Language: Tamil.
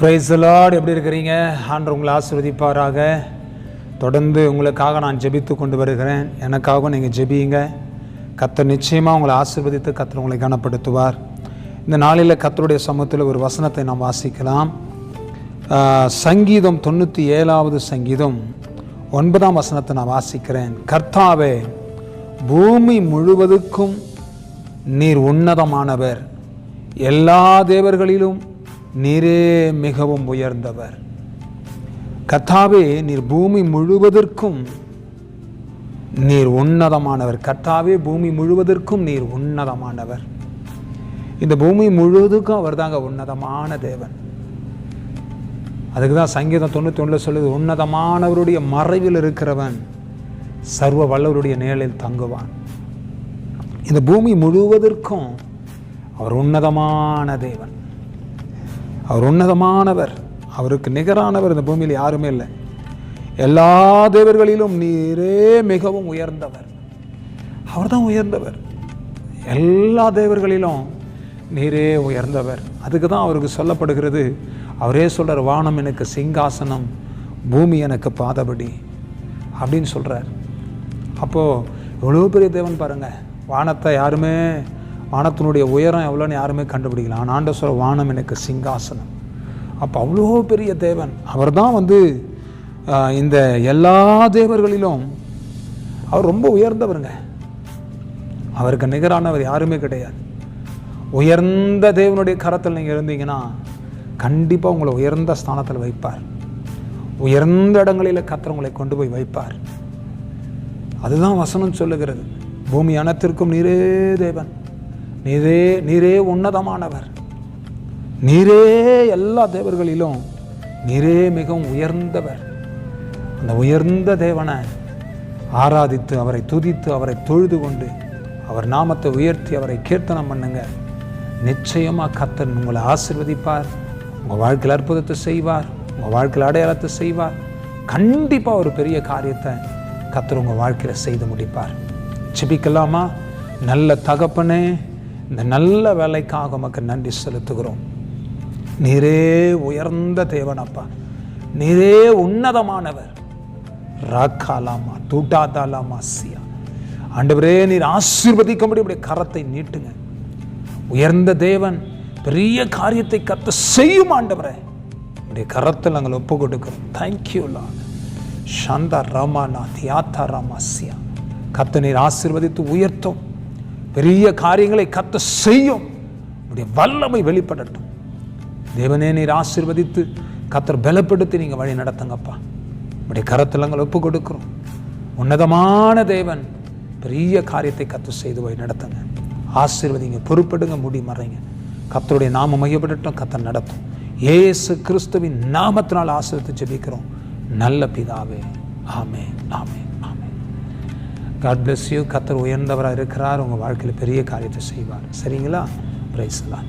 ப்ரைஸ் லார்ட் எப்படி இருக்கிறீங்க? ஆண்டு உங்களை ஆசீர்வதிப்பாராக. தொடர்ந்து உங்களுக்காக நான் ஜெபித்து கொண்டு வருகிறேன். எனக்காகவும் நீங்கள் ஜெபியுங்க. கத்தர் நிச்சயமாக உங்களை ஆசீர்வதித்து கத்தர் உங்களை கனப்படுத்துவார். இந்த நாளில் கத்தருடைய சமூகத்தில் ஒரு வசனத்தை நாம் வாசிக்கலாம். சங்கீதம் தொண்ணூற்றி ஏழாவது சங்கீதம் ஒன்பதாம் வசனத்தை நான் வாசிக்கிறேன். கர்த்தாவே பூமி முழுவதுக்கும் நீர் உன்னதமானவர். எல்லா தேவர்களிலும் நீரே மிகவும் உயர்ந்தவர். கத்தாவே நீர் பூமி முழுவதற்கும் நீர் உன்னதமானவர். கத்தாவே பூமி முழுவதற்கும் நீர் உன்னதமானவர். இந்த பூமி முழுவதுக்கும் அவர் தாங்க உன்னதமான தேவன். அதுக்கு தான் சங்கீதம் தொண்ணூற்றி ஒன்றில் சொல்லுது உன்னதமானவருடைய மறைவில் இருக்கிறவன் சர்வ வல்லவருடைய நிழலில் தங்குவான். இந்த பூமி முழுவதற்கும் அவர் உன்னதமான தேவன். அவர் உன்னதமானவர். அவருக்கு நிகரானவர் இந்த பூமியில் யாருமே இல்லை. எல்லா தேவர்களிலும் நீரே மிகவும் உயர்ந்தவர். அவர் தான் உயர்ந்தவர். எல்லா தேவர்களிலும் நீரே உயர்ந்தவர். அதுக்கு தான் அவருக்கு சொல்லப்படுகிறது அவரே சொல்கிறார் வானம் எனக்கு சிங்காசனம் பூமி எனக்கு பாதபடி அப்படின்னு சொல்கிறார் அப்போது எவ்வளோ பெரிய தேவன் பாருங்கள் வானத்தை யாருமே வானத்தினுடைய உயரம் எவ்வளோன்னு யாருமே கண்டுபிடிக்கல. ஆனால் ஆண்ட சொல்ற வானம் எனக்கு சிங்காசனம். அப்போ அவ்வளோ பெரிய தேவன். அவர் தான் வந்து இந்த எல்லா தேவர்களிலும் அவர் ரொம்ப உயர்ந்தவருங்க. அவருக்கு நிகரானவர் யாருமே கிடையாது. உயர்ந்த தேவனுடைய கரத்தில் நீங்கள் இருந்தீங்கன்னா கண்டிப்பாக உங்களை உயர்ந்த ஸ்தானத்தில் வைப்பார். உயர்ந்த இடங்களில் கத்தர் உங்களை கொண்டு போய் வைப்பார். அதுதான் வசனம் சொல்லுகிறது. பூமி அனைத்திற்கும் நீரே தேவன். நீரே நீரே உன்னதமானவர். நீரே எல்லா தேவர்களிலும் நீரே மிகவும் உயர்ந்தவர். அந்த உயர்ந்த தேவனை ஆராதித்து அவரை துதித்து அவரை தொழுது கொண்டு அவர் நாமத்தை உயர்த்தி அவரை கீர்த்தனம் பண்ணுங்க. நிச்சயமாக கத்தன் உங்களை ஆசிர்வதிப்பார் உங்கள் வாழ்க்கையில் அற்புதத்தை செய்வார் உங்கள் வாழ்க்கையில் அடையாளத்தை செய்வார். கண்டிப்பாக ஒரு பெரிய காரியத்தை கத்தர் உங்கள் வாழ்க்கையில் செய்து முடிப்பார். ஜிபிக்கலாமா? நல்ல தகப்பனே இந்த நல்ல வேலைக்காக உமக்கு நன்றி செலுத்துகிறோம். நீரே உயர்ந்த தேவனப்பா நீரே உன்னதமானவர். ராக்காலாமா தூட்டாதாலாமா சியா. ஆண்டவரே நீர் ஆசீர்வதிக்கும்படி இப்படி கரத்தை நீட்டுங்க. உயர்ந்த தேவன் பெரிய காரியத்தை கத்த செய்யும் ஆண்டவரே. உடைய கரத்தில் நாங்கள் ஒப்பு கொடுக்கிறோம் தேங்க்யூ லார்ட் சாந்தா ராமானா தியாத்தா ராமா சியா. நீர் ஆசிர்வதித்து உயர்த்தும். பெரிய காரியங்களை கத்த செய்யும். உடைய வல்லமை வெளிப்படட்டும். தேவனே நீர் ஆசிர்வதித்து கத்தர் பலப்படுத்தி நீங்கள் வழி நடத்துங்கப்பா. உடைய கரத்தில் நாங்கள் ஒப்பு கொடுக்குறோம் உன்னதமான தேவன் பெரிய காரியத்தை கத்து செய்து வழி நடத்துங்க. ஆசீர்வதிங்க பொறுப்படுங்க முடி மறைங்க. கத்தருடைய நாம மையப்படட்டும் கத்தர் நடத்தும். ஏசு கிறிஸ்துவின் நாமத்தினால் ஆசிரியத்தை ஜெபிக்கிறோம். நல்ல பிதாவே. ஆமே ஆமே ஆமே காட் பிளஸ் யூ கத்தர் உயர்ந்தவராக இருக்கிறார் உங்கள் வாழ்க்கையில் பெரிய காரியத்தை செய்வார். சரிங்களா? பிரைஸ்லாம்